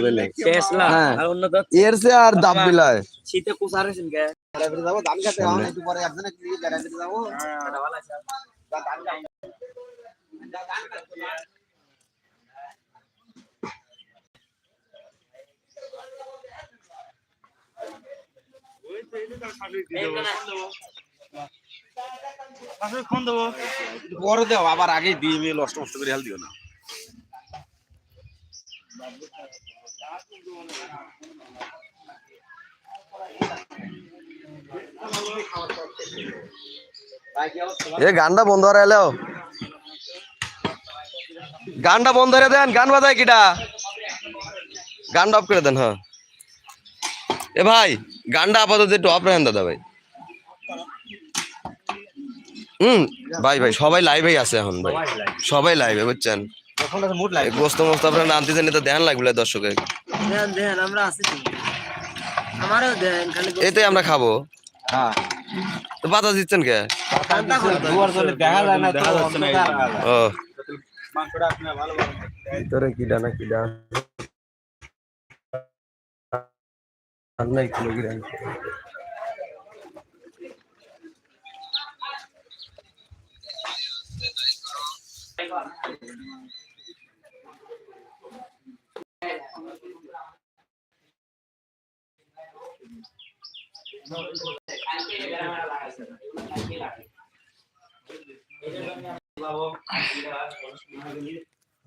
বুঝলে শেষ না হ্যাঁ। আর অন্য তো এর সে আর দাব বিলায় শীতে কুসার হয়েছেন কে যাব ধান কাটতে এখন একটু পরে একজনে কি গ্যারান্টি যাব এটা ভালো আছে পরে দেও আবার আগে দিয়ে মেয়ে নষ্ট নষ্ট করে হেল দিও না এ, গানটা বন্ধ করে এলো। গানটা বন্ধ করে দেন, গান বাজায় কিটা গানটা অফ করে দেন হ্যাঁ। এ ভাই, গানটা আপাতত একটু অফ রাখেন, দাদা ভাই। হুম, ভাই ভাই, সবাই লাইভেই আছে এখন, ভাই। সবাই লাইভে বুঝছেন? গোস্ত মোস্ত আপনারা নামতেছেন তো ধ্যান লাগবে দর্শকের দেন দেন আমরা আছি আমারও দেন খালি এতে আমরা খাব। হ্যাঁ। তো দিচ্ছেন কে? দেন। দেখা যায় না ও। মাংসটা আপনি ভালো ভালো ভিতরে কিডা না কিডা নাই kilogram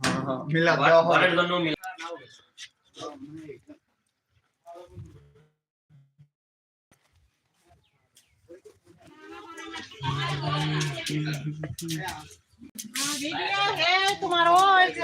Ah, mira, ¿qué es tu maroche?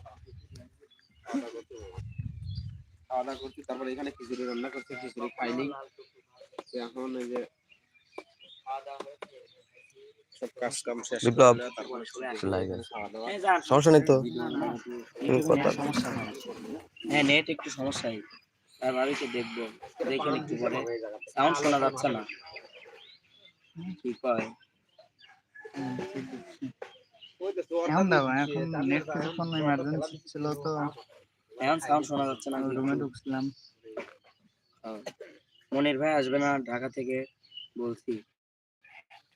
খাওয়া দাওয়া করছি তারপরে এখানে খিচুড়ি রান্না করছে খিচুড়ি খাইনি এখন এই যে বিপ্লব। সমস্যা নেই তো? সমস্যা হয়। নেট একটু সমস্যাই আর বাড়িতে দেখব দেখেন একটু পরে সাউন্ড শোনা যাচ্ছে না। কি কয়? এখন দাও এখন নেট কিছুক্ষণ ইমার্জেন্সি ছিল তো। এখন সাউন্ড শোনা যাচ্ছে না রুমে ঢুকছিলাম। মনির ভাই আসবে না ঢাকা থেকে বলছি।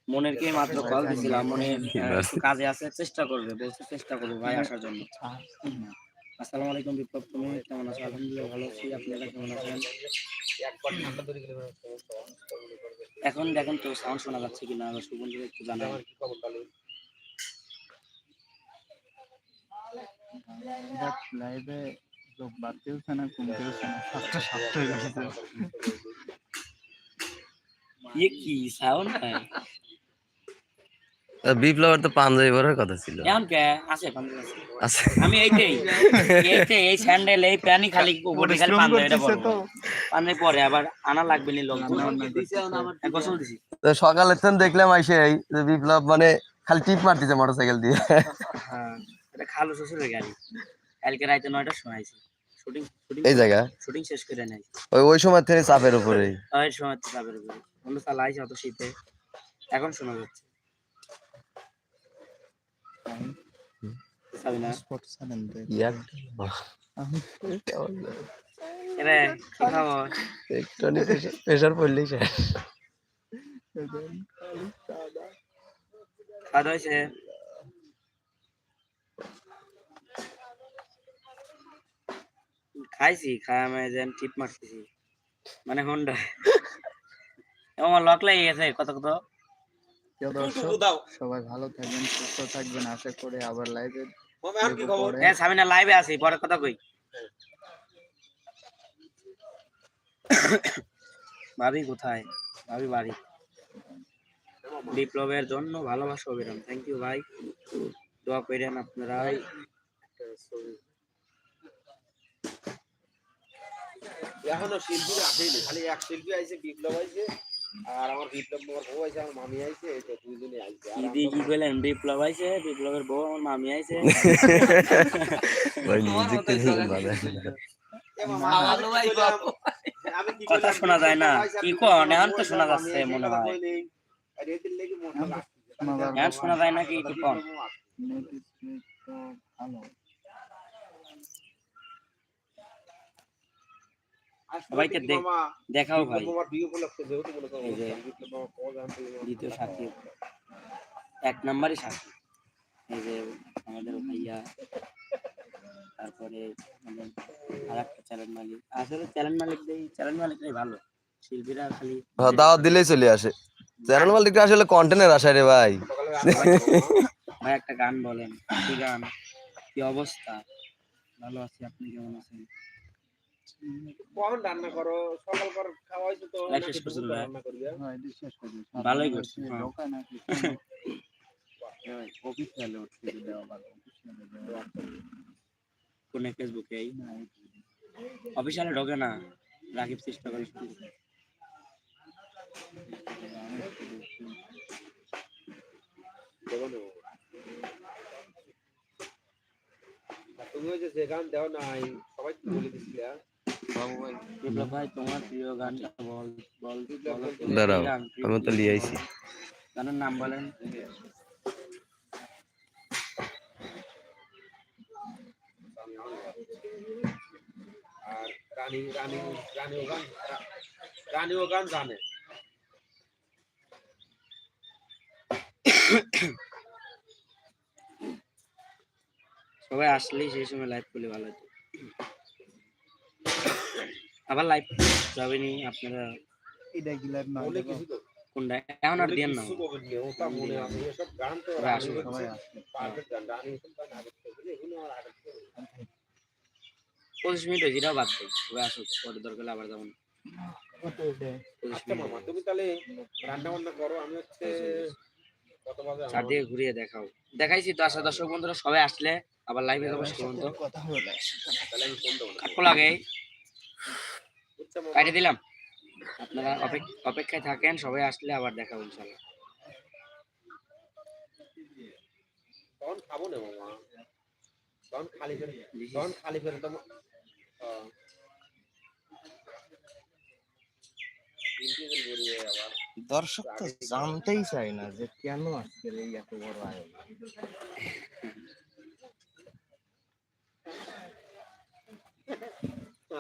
মনের মাত্র কল দিছিলাম মনে কাজে আছে চেষ্টা করবে বলছে চেষ্টা করবে ভাই আসার জন্য। আসসালামু আলাইকুম বিপ্লব তুমি কেমন আছো? আলহামদুলিল্লাহ ভালো আছি আপনারা কেমন আছেন? এখন দেখেন তো সাউন্ড শোনা যাচ্ছে কিনা সুগন্ধি একটু জানাই। দেখ লাইভে লোক বাড়তেওছে না কমতেওছে না সাতটা সাতটা হয়ে গেছে। ইয়ে কি সাউন্ড ভাই বিপ্লবের তো পাঞ্জাবি পরার কথা ছিল। এখন কে? আছে পাঞ্জাবি আছে। আমি এইটাই এইটাই এই স্যান্ডেল এই প্যানি খালি উপরে খালি পাঞ্জাবি এটা পাঞ্জাবি পরে আবার আনা লাগবে নি লোক। এক গোসল দিছি। তো সকালে তো দেখলাম আইসে এই বিপ্লব মানে খালি টিপ মারতেছে মোটরসাইকেল দিয়ে। হ্যাঁ এটা খালু শ্বশুরের গাড়ি। কালকে রাইতে নয়টার সময় আইছি। এই জায়গা? শুটিং শেষ করে নাই। ওই ওই সময় থেকে চাপের উপরে। ওই সময় তো যাবে উপরে। অন্য চালা আইছে অত শীতে। এখন শোনা যাচ্ছে। যাবি না Sports channel দেখ। রে কি খবর? প্রেশার পড়লেই শেষ। খাওয়া দাওয়া খাইছি খাই আমি যেন টিপ মারতেছি। মানে হোন্ডা আমার লক লেগে গেছে কত কত? সবাই ভালো থাকবেন সুস্থ থাকবেন। আশা করে আবার লাইভে মামা আর কি খবর? হ্যাঁ সামিনা লাইভে আছি পরে কথা কই। ভাবি কোথায়? ভাবি বাড়ি। বিপ্লবের জন্য ভালোবাসা অবিরাম। থ্যাংক ইউ ভাই। দোয়া করেন আপনারাই। এখনও শিল্পী আসেনি খালি এক শিল্পী আইছে বিপ্লব আইছে আর আমার বিপ্লব আমার বউ আইছে আমার মামি আইছে এই তো দুইজনে আইছে। কি দিয়ে কি কইলেন বিপ্লব আইছে বিপ্লবের বউ আমার মামি আইছে। ভাই মিউজিক তো দেখুন ভালো। আমি কি কথা শোনা যায় না। কি কও? এখন তো শোনা যাচ্ছে মনে হয়। এখন শোনা যায় না কি নেট স্পিড ভালো আর সবাইকে কি দেখ- মামা, দেখাও ভাই বিপ্লব মামার বিয়ে উপলক্ষে যেহেতু মনে করো এই যে বিপ্লব মামা কল আনতে দ্বিতীয় সাথী। এক এই যে আমাদের ভাইয়া। তারপরে আর একটা চ্যানেল মালিক। আসলে চ্যানেল মালিক চ্যানেল মালিকটাই ভালো। শিল্পীরা খালি হ্যাঁ, দাওয়াত দিলেই চলে আসে। চ্যানেল মালিকটা আসলে কন্টেন্টের আশায় রে ভাই। ভাই একটা গান বলেন। কি গান? কি অবস্থা? ভালো আছি আপনি কেমন আছেন? কখন রান্না করো সকাল কর খাওয়া হয়েছে তো শেষ করছিল রান্না হ্যাঁ শেষ করি ভালোই করছে, হ্যাঁ। দোকান আছে অফিসিয়ালে উঠতে দেওয়া ভালো অফিসিয়ালে কোনে ফেসবুকে এই? অফিসিয়ালে ঢোকে না? রাকিব চেষ্টা করে শুধু। দেবো না বাবা। আর তুমি ওই যে গান দেও নাই সবাই তো বলে দিছিলে হ্যাঁ? বিপ্লব ভাই তোমার প্রিয় গানটা বল বল বলো তো। দাঁড়াও কি গান? প্রিয় আমি তো লিয়ে আইছি গানের নাম বলেন আর রানী রানী রানী ও গান রা- রানী ও গান জানে সবাই আসলেই সেই সময় লাইভ করলে ভালো হতো আবার লাইভ যাবেনি আপনারা? এটা কি লাইভ না? মনে কিছু তো। কোনটা? এখন আর দিয়েন না। মনে আছে। এসব গান তো সবাই গান এগুলো আমার আগে থেকে পঁচিশ মিনিট হয়েছে এটাও বাদ দেয় সবাই আসুক পরে দরকার হলে আবার পঁচিশ আচ্ছা মিনিট মামা তুমি তাহলে রান্না বান্না করো আমি হচ্ছে চারদিকে ঘুরিয়ে দেখাও। দেখাইছি তো আসা দর্শক বন্ধুরা সবাই আসলে আবার লাইভে যাব সে পর্যন্ত। না। লাগে। কাটে দিলাম। আপনারা অপেক্ষায় থাকেন সবাই আসলে আবার দেখাবো ইনশাল্লাহ তখন খাব না মামা। তখন খালি ফেরে তখন খালি ফেরে তো দর্শক তো জানতেই চাই না যে কেন আজকের এই এত বড় আয়োজন।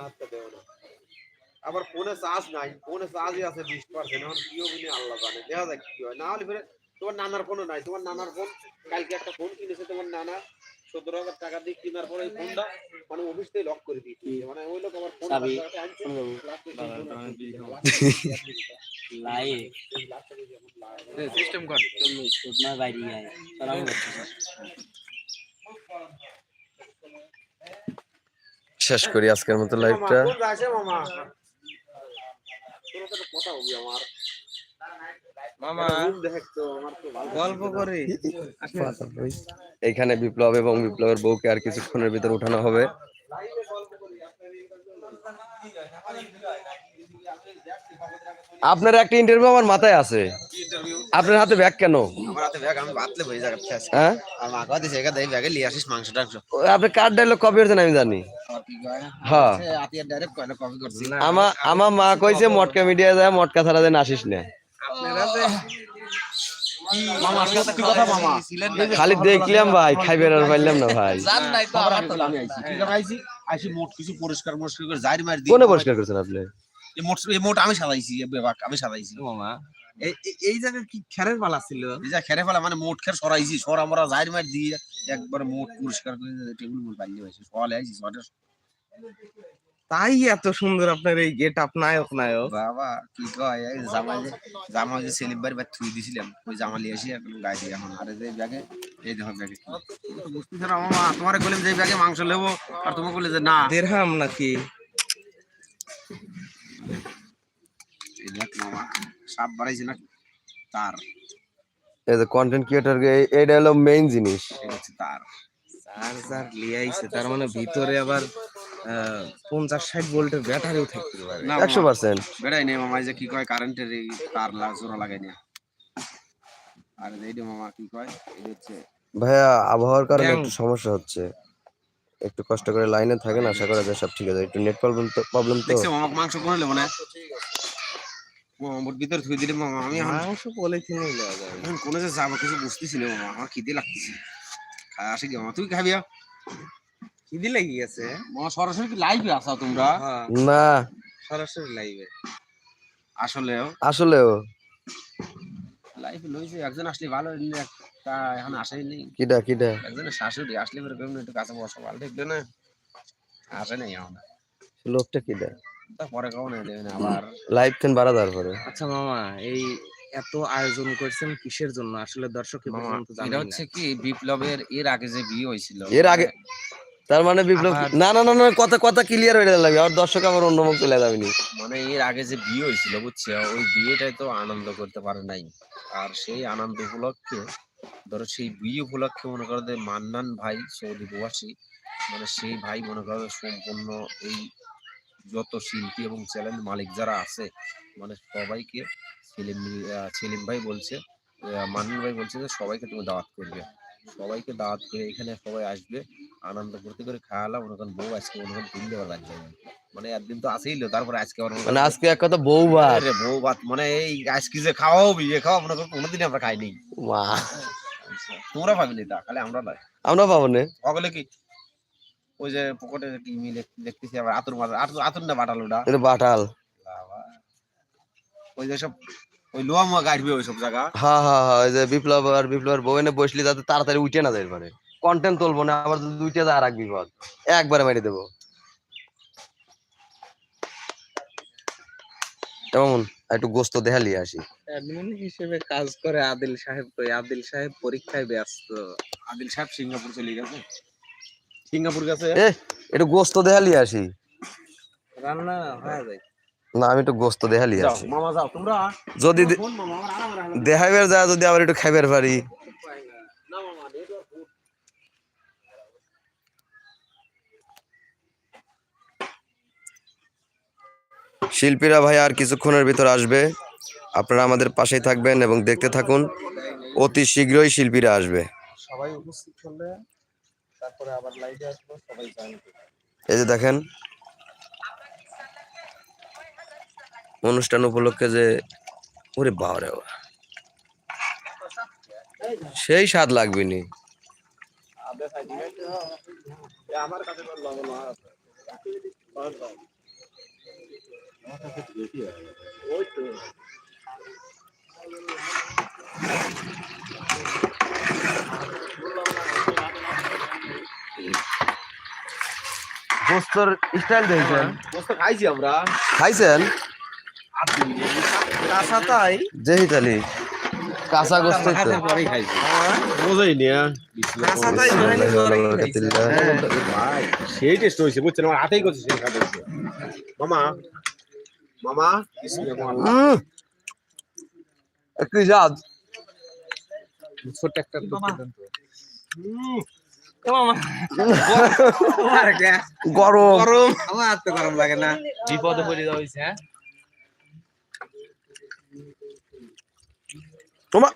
আচ্ছা দেবো না। আবার ফোনে চার্জ নাই ফোনে চার্জই আছে বিশ পার্সেন্ট এখন কি হবে আল্লাহ জানে দেখা যাক কি হয়। না হলে ফেরে তোমার নানার ফোনও নাই তোমার নানার ফোন কালকে একটা ফোন কিনেছে তোমার নানা সতেরো হাজার টাকা দিয়ে কেনার পরে ফোনটা মানে অফিস থেকে লক করে দিয়েছে। মানে ওই লোক আমার ফোন সিস্টেম কর। সুদমা বাইরে সালাম শেষ করি আজকের মতো লাইভটা কোন যাচ্ছে মামা তোর সাথে কথা হবি আমার মামা রুম দেখতো আমার তো ভালো গল্প করে। এইখানে বিপ্লব এবং বিপ্লবের বউকে আর কিছুক্ষণের ভিতর উঠানো হবে। আপনার একটা ইন্টারভিউ আমার মাথায় আছে। আপনার হাতে ব্যাগ কেন? আপনি কার ডায়লগ কপি করছেন আমি জানি। হ্যাঁ। করছি? না আমার আমার মা কইছে মটকা মিডিয়া যায় মটকা ছাড়া যেন আসিস না। আপনারা যে মামা সত্যি কথা মামা? খালি দেখলাম ভাই খাইবে আর পাইলাম না ভাই। জান নাই তো আমার তো আমি আইছি ঠিক আছে আইছি আইছি মোট কিছু পরিষ্কার পরিষ্কার করে জারি মারি কোনে পরিষ্কার করছেন আপনি? মোট মোট আমি সাজাইছি আমি সাজাইছি। মামা এই জায়গায় কি খেরের পালা ছিল? এই যে মানে মোট খের সরাইছি সরা মরা জারি মারি দিয়ে একবার মোট পরিষ্কার করে টেবিল মোট বানিয়ে হয়েছে সকালে আইছি সকালে তাই এত সুন্দর আপনার এই গেট আপ নায়ক নায়ক। বাবা কি কয় এই জামা যে জামা যে বা থুই দিছিলাম। ওই জামা লিয়ে এসে এখন গায়ে দিয়ে এখন আর যে ব্যাগে এই দেখো ব্যাগে না মামা তোমার কইলাম যে ব্যাগে মাংস নেব আর তুমি বলে যে না। দেড়হাম নাকি? এই দেখ মামা সাপ বাড়াইছে না তার। এই যে কন্টেন্ট ক্রিয়েটর এইটা হলো মেইন জিনিস। এটা হচ্ছে তার। চার্জার লিয়ে আইছে। তার মানে ভিতরে আবার পঞ্চাশ ষাট ভোল্টের ব্যাটারিও থাকতে পারে। না একশো পার্সেন্ট। বেড়াই নেই মামা যে কি কয় কারেন্টের এই তার জোড়া লাগাই না আর এইটা মামা কি কয় এটা হচ্ছে ভাইয়া আবহাওয়ার কারণে একটু সমস্যা হচ্ছে। একটু কষ্ট করে লাইনে থাকেন আশা করা যায় সব ঠিক আছে। একটু নেট প্রবলেম তো প্রবলেম তো। দেখছ মামা মাংস কোন হলো মানে মামা মোর ভিতরে থুই দিলে মামা আমি মাংস পলিথিনে দেওয়া যাবে। এখন কোনো যে যাব কিছু বুঝতেছি না মামা আমার খিদে লাগতেছে। আসি কি মামা? তুই খাবি খিদি লেগে গেছে। মামা সরাসরি কি লাইভে আসা তোমরা? হ্যাঁ। না। সরাসরি লাইভে আসলেও? আসলেও। লাইভে লইছে একজন আসলে ভালো একটা এখন আসেই নেই। কিডা কিডা? একজনের শাশুড়ি আসলে পরে কেমন একটু কাছে বসা ভালো দেখলে না? আসে নাই এখন। লোকটা কিডা? তারপরে কেমন দেখবেন আবার? লাইভ কেন বাড়া তারপরে আচ্ছা মামা এই এত আয়োজন করছেন কিসের জন্য? আসলে দর্শক মামা এটা হচ্ছে কি বিপ্লবের এর আগে যে বিয়ে হয়েছিল। এর আগে তার মানে বিপ্লব না না না না কথা কথা ক্লিয়ার হয়ে লাগবে আর দর্শক আমার অন্য মুখ চলে যাবে মানে এর আগে যে বিয়ে হয়েছিল বুঝছ? ওই বিয়েটাই তো আনন্দ করতে পারে নাই। আর সেই আনন্দ উপলক্ষে ধরো সেই বিয়ে উপলক্ষে মনে করো যে মান্নান ভাই সৌদি প্রবাসী মানে সেই ভাই মনে করো সম্পূর্ণ এই যত শিল্পী এবং চ্যানেল মালিক যারা আছে মানে সবাইকে সেলিম সেলিম ভাই বলছে মান্নান ভাই বলছে যে সবাইকে তুমি দাওয়াত করবে। সবাইকে দাওয়াত করে এখানে সবাই আসবে আনন্দ করতে করে খাওয়ালাম করেন বউ আজকে মনে করেন তিন দেওয়ার লাগবে মানে একদিন তো আসেই তারপরে আজকে মানে আজকে এক কথা বউ ভাত বউ ভাত মানে এই আজকে যে খাওয়াও বিয়ে খাওয়া মনে করো কোনোদিন আমরা খাইনি। তোমরা পাবিনি তা খালি আমরা আমরা পাবো না। সকলে কি? ওই যে পকেটে কি মিলে দেখতেছি আবার আতুর আতুর আতুর না বাটাল ওটা বাটাল। ওই যে সব ওই লোয়া মোয়া গাড়বে ওই সব জায়গা। হ্যাঁ হ্যাঁ হ্যাঁ ওই যে বিপ্লব আর বিপ্লবের বউ এনে বসলি যাতে তাড়াতাড়ি উঠে না যায় পারে। কন্টেন্ট তুলবো না আবার যদি উঠে যায় আর এক বিপদ একবারে মেরে দেবো। একটু গোস্ত দেখালি আসি। অ্যাডমিন হিসেবে কাজ করে আদিল সাহেব তো আদিল সাহেব পরীক্ষায় ব্যস্ত। আদিল সাহেব সিঙ্গাপুর চলে গেছে। সিঙ্গাপুর গেছে? এ একটু গোস্ত দেখালি আসি। রান্না হয়ে যায় না আমি একটু গোস্ত দেখালি তোমরা যদি দেখাইবার যায় যদি আবার একটু খাইবার পারি। শিল্পীরা ভাই আর কিছুক্ষণের ভিতর আসবে। আপনারা আমাদের পাশেই থাকবেন এবং দেখতে থাকুন। অতি শীঘ্রই শিল্পীরা আসবে। সবাই উপস্থিত হলে তারপরে আবার লাইভে আসব সবাই এই যে দেখেন অনুষ্ঠান উপলক্ষে যে ওরে বাবারে সেই স্বাদ লাগবে নি। গোস্তর স্টাইল দেখছেন খাইছি আমরা। খাইছেন? কাঁচা তাই? যে ইতালি। কাঁচা গোস্ত বোঝাই নি। ভাই সেই টেস্ট হয়েছে বুঝছেন? আমার হাতেই করছে সেই খাতে মামা মামা একটু ছোট একটা। গরম। গরম। আমার তো গরম লাগে না। বিপদে পড়ে যাওয়া হয়েছে হ্যাঁ? তোমার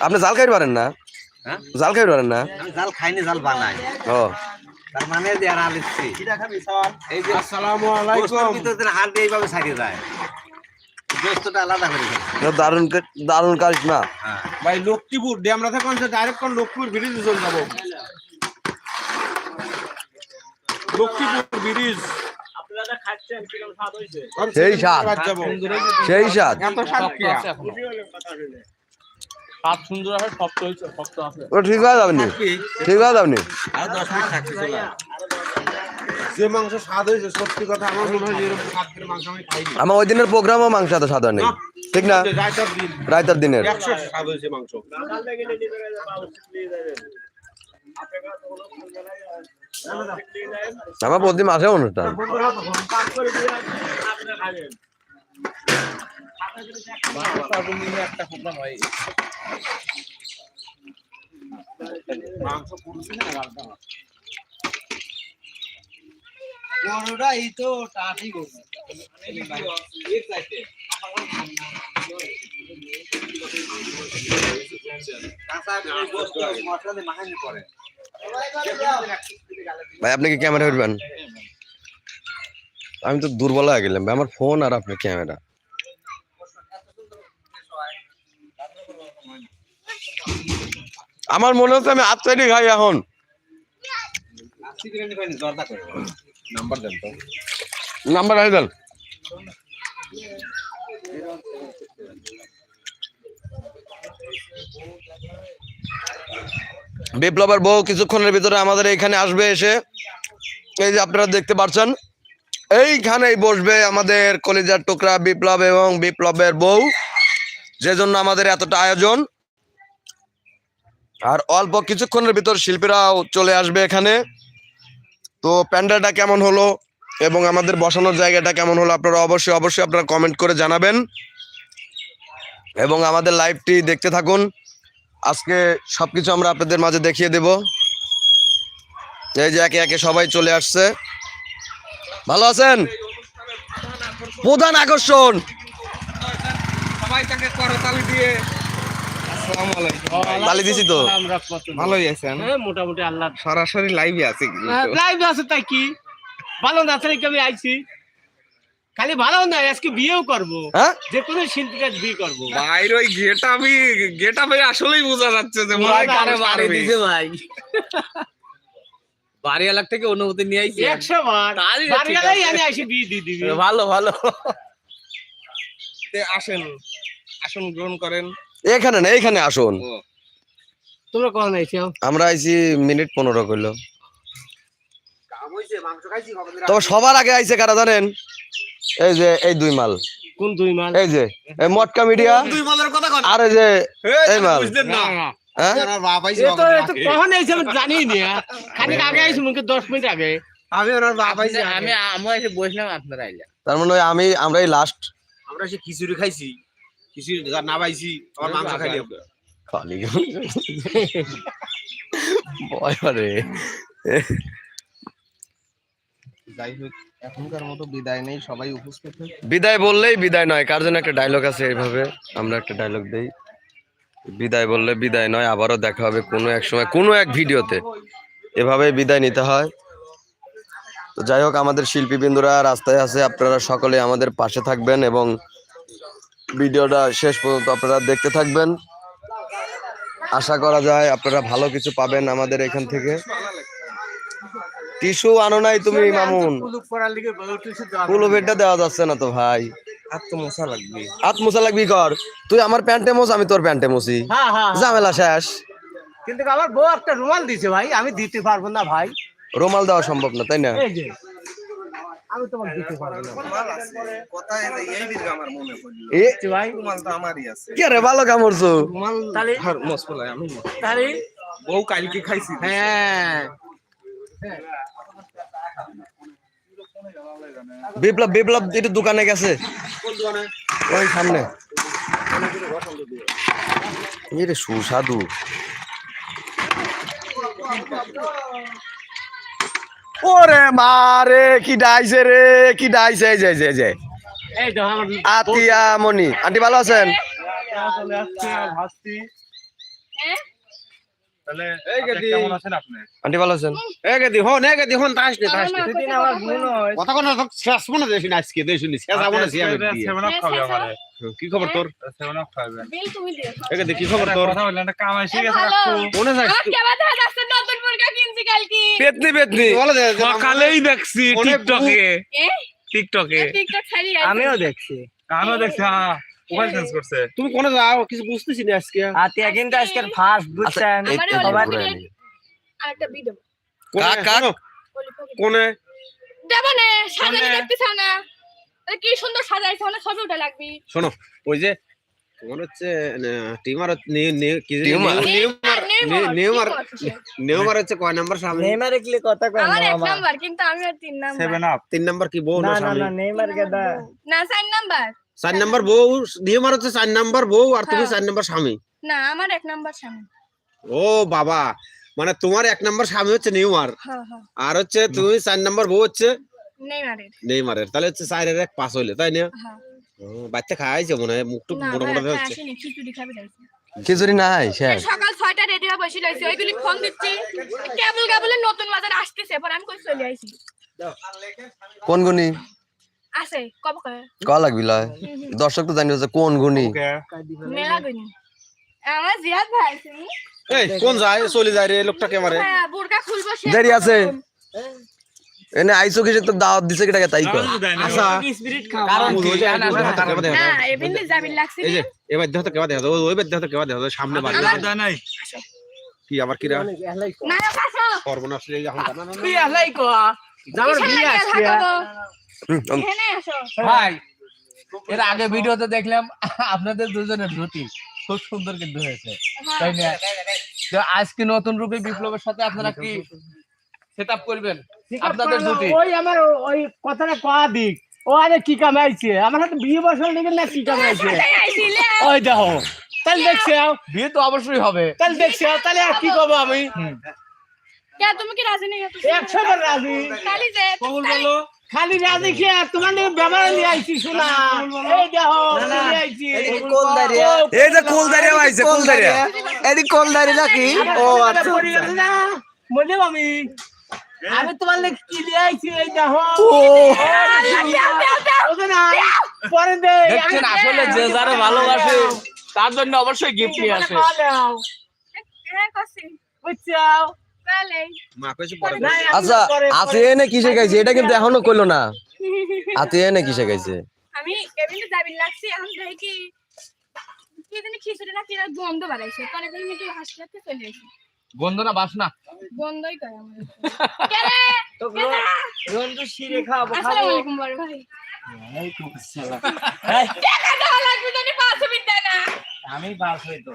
আপনি জাল খাইতে পারেন না? হ্যাঁ? জাল খাইতে পারেন না? আমি জাল খাইনি জাল বানাই। ও। তার মানে যে আর এই যে আসসালামু আলাইকুম। ভিতর হাত দিয়ে এইভাবে ছাড়িয়ে যায় দারুণ দারুণ কাজ না হ্যাঁ। ভাই লক্ষ্মীপুর ড্যামরা থেকে ডাইরেক্ট কোন লক্ষ্মীপুর ব্রিজ যাব। লক্ষ্মীপুর ব্রিজ। সেই স্বাদ। সেই স্বাদ। স্বাদ আছে আছে ঠিক। যে মাংস স্বাদ হয়েছে সত্যি কথা আমার মনে হয় এরকম স্বাদ মাংস আমি খাইনি। আমার ওই দিনের প্রোগ্রামও মাংস এত সাদা নেই ঠিক না? রায়তার দিন। রায়তার দিনের। একশো স্বাদ হয়েছে মাংস। আমার প্রতি মাসে অনুষ্ঠান। মাংস পুরুষ না ভাই আপনি কি ক্যামেরা উঠবেন আমি তো দুর্বল হয়ে গেলাম আমার ফোন আর আপনার ক্যামেরা আমার মনে হচ্ছে আমি চাইনি খাই এখন। নাম্বার দেন তো। নাম্বার আছে দেন। বিপ্লবের বউ কিছুক্ষণের ভিতরে আমাদের এইখানে আসবে এসে। এই যে আপনারা দেখতে পাচ্ছেন এইখানেই বসবে আমাদের কলিজার টুকরা বিপ্লব এবং বিপ্লবের বউ যে জন্য আমাদের এতটা আয়োজন। আর অল্প কিছুক্ষণের ভিতর শিল্পীরাও চলে আসবে এখানে। তো প্যান্ডেলটা কেমন হলো এবং আমাদের বসানোর জায়গাটা কেমন হলো আপনারা অবশ্যই অবশ্যই আপনারা কমেন্ট করে জানাবেন। এবং আমাদের লাইভটি দেখতে থাকুন। আজকে সবকিছু আমরা আপনাদের মাঝে দেখিয়ে দেব। এই যে একে একে সবাই চলে আসছে। ভালো আছেন? প্রধান আকর্ষণ। সবাই তাকে করতালি দিয়ে। তালি দিছি তো। ভালোই আছেন? হ্যাঁ মোটামুটি আল্লাহ। সরাসরি লাইভে আছে লাইভ আছে তাই কি? ভালো না তাহলে আমি আইছি। খালি ভালো না আজকে বিয়েও করব। হ্যাঁ? যে কোনো শিল্পীকে বিয়ে করব। বাইর ওই গেটা আমি গেটা ভাই আসলেই বোঝা যাচ্ছে যে হয় কারও বাড়ি দিছে ভাই। বাড়ি এলাক থেকে অনুমতি নিয়ে আইছি। একশো বার। বাড়িওয়ালাই আমি আইসি বিয়ে দিয়ে দিবি। ভালো ভালো। আসেন আসন গ্রহণ করেন। এখানে না এইখানে আসুন। তোমরা কখন আইছো? আমরা আইছি মিনিট পনেরো করল কাম হইছে মাংস খাইছি হবে তবে সবার আগে আইছে কারা জানেন? এই যে এই দুই মাল। কোন দুই মাল? এই যে এই মটকা মিডিয়া দুই মালের কথা কন? আর যে এই মাল। বুঝলেন না? হ্যাঁ? আমার বাপ আইছে তো তো কখন আইছে আমি জানি না। খানিক আগে আইছি মুখে দশ মিনিট আগে। আমি ওনার বাপ আইছে আমি আমি এসে বসলাম আপনারা আইলা তার মানে ওই আমি আমরাই লাস্ট আমরা সে খিচুড়ি খাইছি। খিচুড়ি না পাইছি আমার মাংস খাইলি খালি। ভয় যাই হোক। বিদায় বিদায় বললেই বিদায় নয়, কার জন্য একটা ডায়লগ আছে এইভাবে? আমরা একটা ডায়লগ দেই। বিদায় বললে বিদায় নয়, আবারও দেখা হবে কোনো এক সময়, কোনো এক ভিডিওতে। এভাবে বিদায় নিতে হয়। তো যাই হোক, আমাদের শিল্পীবৃন্দরা রাস্তায় আছে, আপনারা সকলে আমাদের পাশে থাকবেন এবং ভিডিওটা শেষ পর্যন্ত আপনারা দেখতে থাকবেন। আশা করা যায় আপনারা ভালো কিছু পাবেন আমাদের এখান থেকে। টিস্যু আনো নাই তুমি মামুন। কুলুপ করার পুলো বেডটা দেওয়া যাচ্ছে না তো ভাই। আত্মমশা লাগবে। হাত মোছা লাগবি কর। তুই আমার প্যান্টে মোছ আমি তোর প্যান্টে মুছি। হ্যাঁ হ্যাঁ হ্যাঁ। ঝামেলা শেষ। কিন্তু আমার বউ একটা রুমাল দিছে ভাই আমি দিতে পারব না ভাই। রুমাল দেওয়া সম্ভব না তাই না? এই আমি তোমাকে দিতে পারব না। কথা এই দিকে আমার মনে পড়ল। এ ভাই। রুমাল তো আমারই আছে। কে রে ভালো কামড়ছো? রুমাল তাহলে আর মশলা আমি তাহলে বউ কালকে খাইছি। হ্যাঁ। বিপ্লব বিপ্লব একটু দোকানে গেছে। ওই সামনে। এই রে সুস্বাদু। ওরে মারে কি ডাইছে রে কি ডাইছে যে যে, এই যে। আতিয়া মনি আন্টি ভালো আছেন চলে আসছে ভাসছি তাহলে এই গেদি। কেমন আছেন আপনি আন্টি ভালো আছেন? এ গেদি হন এ গেদি হন তাস দে তাস দে। আমার বোন হয়। কথা কোন শেষ মনে দেখিন আজকে দেখিনি শেষ আবো না সিয়ামে সেভেন আপ খাবে আমারে। কি খবর তোর? সেভেন আপ খাবে। বিল তুমি দিও এ গেদি কি খবর তোর? কথা বললেন একটা কাম এসে গেছে ভালো। যাস আমার কেমন দেখা যাচ্ছে? নতুন মুরগা কিনছি কালকে। পেতনি পেতনি। সকালেই দেখছি অনেক টিকটকে টিকটকে টিকটক ছাড়ি আমিও দেখছি। আমিও দেখছি হ্যাঁ। মোবাইল চেঞ্জ করছে। তুমি কোনে যাও কিছু বুঝতেছি না আজকে। আতিয়া কিন্তু আজকে ফার্স্ট বুঝছেন। আরেকটা ভিডিও কাক কাক? কোনে? দেব না সাজানো দেখতে চাও না কি সুন্দর সাজাইছে অনেক ছবি উঠে লাগবি। শোনো ওই যে তোমার হচ্ছে টিমার নেইমার? নিউমার হচ্ছে কয় নাম্বার নেইমারে কি কথা কয় আমার এক নাম্বার কিন্তু আমি আর তিন নাম্বার। সেভেন আপ তিন নাম্বার কি বউ না না না না নেইমার কেদা না চার নাম্বার। চার নাম্বার বউ নিউমার হচ্ছে চার নাম্বার বউ আর তুমি হ্যাঁ। চার নাম্বার স্বামী। না আমার এক নাম্বার স্বামী। ও বাবা মানে তোমার এক নাম্বার স্বামী হচ্ছে নিউমার হ্যাঁ হ্যাঁ। আর হচ্ছে তুমি চার নাম্বার বউ হচ্ছে নেইমারের। নেইমারের। তাহলে হচ্ছে চারের এক পাঁচ হইলে তাই না? হ্যাঁ। ও, বাচ্চা খাইছে মনে হয় মুখটুক মোটা মোটা হচ্ছে। আসেনি খিচুড়ি নাই শেষ। সকাল ছয়টা রেডি হয়ে বসে রয়েছে ওইগুলি ফোন দিচ্ছি। কেবল কেবলের নতুন বাজার আসতেছে পরে আমি কই চলে আইছি? কোন গুনি আছে কব কয় ক লাগবি লয় দর্শক তো জানি হচ্ছে কোন গুনি মেলা গনি আমার জিয়াদ ভাই এই কোন যায়? চলে যায় রে লোকটা ক্যামেরে হ্যাঁ বুরকা খুলবো সে দেরি আছে। এনে আইসো কিসে তো দাওয়াত দিছে কিটাকে তাই কর আচ্ছা। স্পিরিট খাও কারণ কি? যে না, না, ওই হাতে কেমন দেখা না যায়? এমনি যাবি লাগছে এই যে এবার দেখা ওই- ওই দেখা যায়? সামনে বাড়ি আমার- কি আবার কিরা? না না পাশো সর্বনাশ রে এখন না তুই আলাই কো যাবার কিসের বিয়ে আসছে ভাই এর আগে ভিডিওতে দেখলাম আপনাদের দুজনের জুটি খুব সুন্দর কিন্তু হয়েছে। তাই না? তো আজকে নতুন রূপে বিপ্লবের সাথে আপনারা কি সেট আপ করবেন আপনাদের জুটি ওই আমার ওই কথাটা কয়া দিক। ও আরে কি কামাইছে? আমার হাতে বিয়ে বছর লেগে না কি কামাইছে? ওই দেখো তাহলে দেখছে বিয়ে তো অবশ্যই হবে। তাহলে দেখছে তাহলে আর কি করব আমি? কে তুমি কি রাজি নেই একশো বার রাজি। যে তালি- খালি রাজি আর তোমার ব্যবহার নিয়ে আইছি শোনা এই দেখো নিয়ে আইছি। এই যে কুলদারিয়া আইছে কুলদারিয়া এদি দাঁড়িয়ে নাকি? ও আচ্ছা মনে আমি আমি তোমার লেগে কি নিয়ে আইছি এই দেখো। না পরে দে দেখছেন আসলে যে যারা ভালোবাসে তার জন্য অবশ্যই গিফট নিয়ে আসে। হ্যাঁ বুঝছ? আচ্ছা আতে এনে কি শেখাইছে? এটা কিন্তু এখনও কইলো না। আতে এনে কি শেখাইছে? আমি এমনি যাবি লাগছি এখন দেখি কি জানি খিচুড়ি না কি গন্ধ বাড়াইছে। পরে দেখি একটু হাসি হাসতে চলে আসি। গন্ধ না বাসনা গন্ধই করে আমার। কেরে? কেরে? রঞ্জু শিরে খাব আসসালামু আলাইকুম বড় ভাই। টাকা দেওয়া লাগবে জানি পাঁচ মিনিট না। আমি বাস হইতো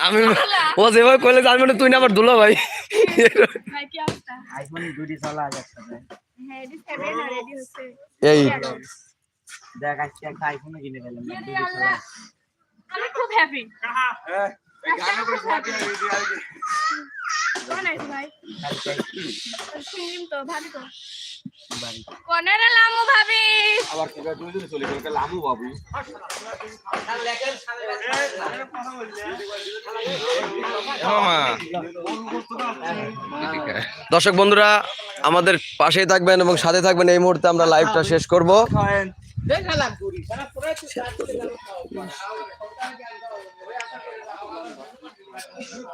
আমি ও যেভাবে কইলে জানি মানে তুই না আমার দুলা ভাই। ভাই কি অবস্থা? আইফোন দুটি চলা যাচ্ছে হ্যাঁ এই। দেখ আজকে একটা আইফোন কিনে ফেললাম ইয়ে আমি খুব হ্যাপি কোন আছে ভাই। শুনিম তো ভাবি তো। কোনের লামু ভাবি। আবার কি দুই দিন চলে গেল লামু বাবু দর্শক বন্ধুরা আমাদের পাশেই থাকবেন এবং সাথে থাকবেন এই মুহূর্তে আমরা লাইভটা শেষ করব। Merci.